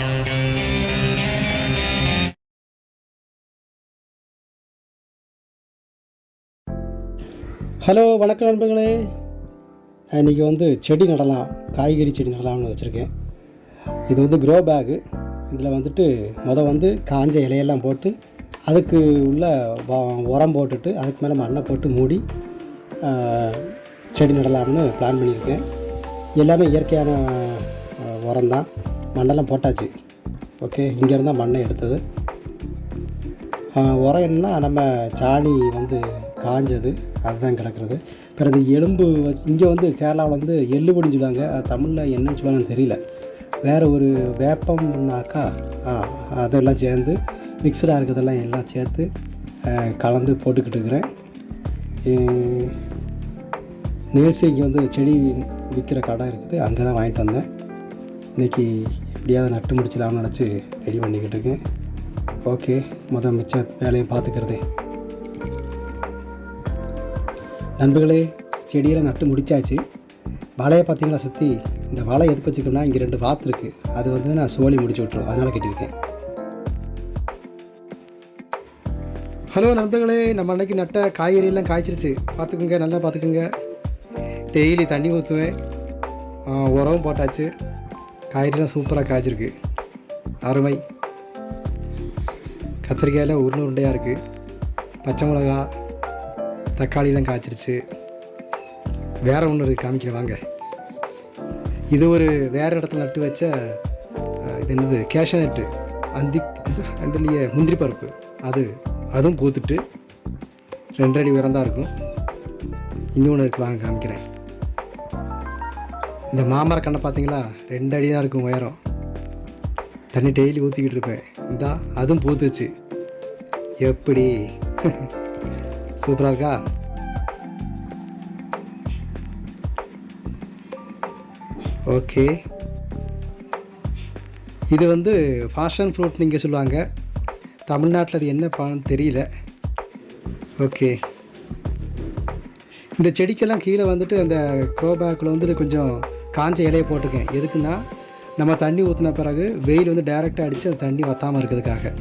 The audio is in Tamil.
ஹலோ வணக்கம் நண்பர்களே. இன்றைக்கி வந்து செடி நடலாம் காய்கறி செடி நடலாம்னு வச்சுருக்கேன். இது வந்து க்ரோ பேகு இதில் வந்துட்டு மொதல் வந்து காஞ்ச இலையெல்லாம் போட்டு அதுக்கு உள்ள உரம் போட்டுட்டு அதுக்கு மேலே மண்ணை போட்டு மூடி செடி நடலாம்னு பிளான் பண்ணியிருக்கேன். எல்லாமே இயற்கையான உரம் தான் மண்ணெல்லாம் போட்டாச்சு. ஓகே இங்கேருந்து மண்ணை எடுத்தது. உரம் என்னன்னா நம்ம சாணி வந்து காஞ்சது அதுதான் கிடக்கிறது. பிறகு எலும்பு வச்சு இங்கே வந்து கேரளாவில் வந்து எள்ளு பொடின்னு சொல்லுவாங்க. அது தமிழில் என்னன்னு சொல்லுவாங்கன்னு தெரியல. வேறு ஒரு வேப்பம்னாக்கா அதெல்லாம் சேர்ந்து மிக்சடாக இருக்கிறதெல்லாம் எல்லாம் சேர்த்து கலந்து போட்டுக்கிட்டு இருக்கிறேன். நேர்சி இங்கே வந்து செடி விற்கிற கடை இருக்குது. அங்கே தான் வாங்கிட்டு வந்தேன். இன்றைக்கி எப்படியாவது நட்டு முடிச்சிடலாம்னு நினச்சி ரெடி பண்ணிக்கிட்டு இருக்கேன். ஓகே மொதல் மிச்ச வேலையும் பார்த்துக்கிறது. நண்பர்களே செடியெல்லாம் நட்டு முடிச்சாச்சு. வலையை பார்த்தீங்களா சுற்றி இந்த வலை எதுக்கு வச்சுக்கோம்னா இங்கே ரெண்டு வாத்து இருக்குது அது வந்து நான் சோழி முடிச்சு விட்ருவோம் அதனால் கட்டியிருக்கேன். ஹலோ நண்பர்களே நம்ம அன்னைக்கு நட்ட காய்கறியெல்லாம் காய்ச்சிருச்சு. பார்த்துக்குங்க நல்லா பார்த்துக்குங்க. டெய்லி தண்ணி ஊற்றுவேன். உரம் போட்டாச்சு. காய்கறிலாம் சூப்பராக காய்ச்சிருக்கு. அருமை. கத்திரிக்காயில் உருண்டை உருண்டையாக இருக்குது பச்சை மிளகா தக்காளிலாம் காய்ச்சிருச்சு. வேறு ஒன்று இருக்குது காமிக்கிறேன் வாங்க. இது ஒரு வேறு இடத்துல நட்டு வச்ச இது என்னது? கேஷனட்டு அந்தி இது அண்டலிய முந்திரி பருப்பு. அது அதுவும் பூத்துட்டு ரெண்டடி உரம் தான் இருக்கும். இன்னொன்று இருக்குது வாங்க காமிக்கிறேன். இந்த மாமர கண்ணை பார்த்தீங்களா? ரெண்டு அடி தான் இருக்கும் உயரம். தண்ணி டெய்லி ஊற்றிக்கிட்டு இருப்பேன். இந்தா அதுவும் பூத்துச்சு எப்படி? சூப்பராக இருக்கா? ஓகே. இது வந்து ஃபேஷன் ஃப்ரூட் நீங்கள் சொல்லுவாங்க. தமிழ்நாட்டில் அது என்ன பழம் தெரியல. ஓகே. இந்த செடிக்கெல்லாம் கீழே வந்துட்டு அந்த க்ரோபேக்கில் வந்துட்டு கொஞ்சம் காஞ்ச இலையை போட்டிருக்கேன். எதுக்குன்னா நம்ம தண்ணி ஊற்றின பிறகு வெயில் வந்து டைரெக்டாக அடித்து அந்த தண்ணி வத்தாமல் இருக்கிறதுக்காக.